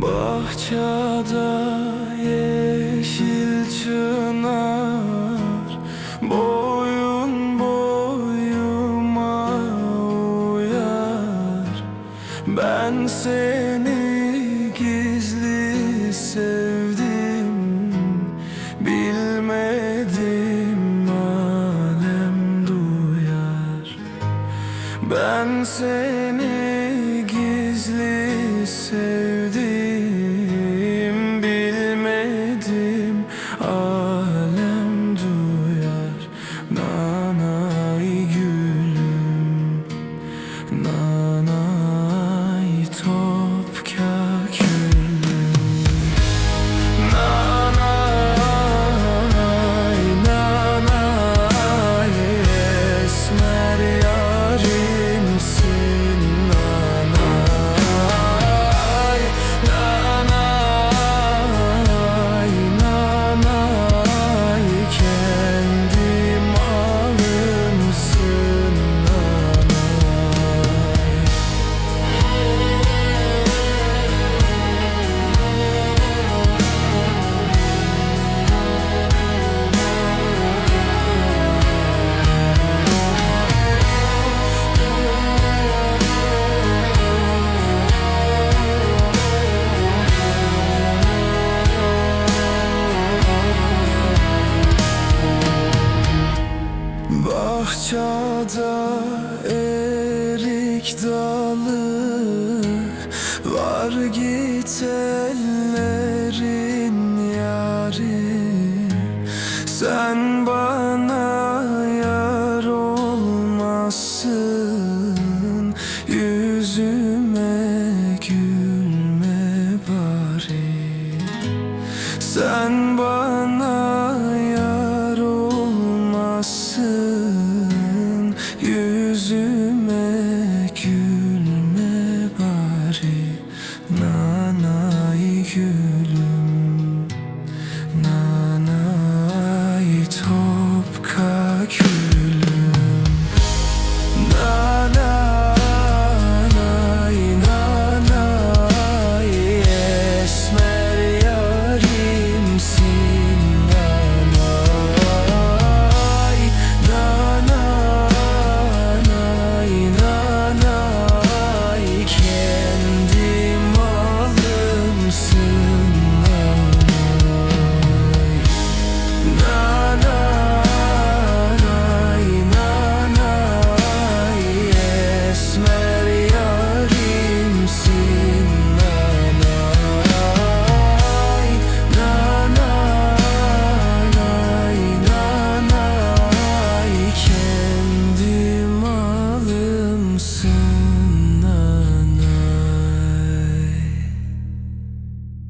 Bahçada seni gizli sevdim Bilmedim alem duyar. Ben seni told erik dalı Var git ellerin yari Sen bana yar olmazsın Yüzüme gülme bari. Sen bana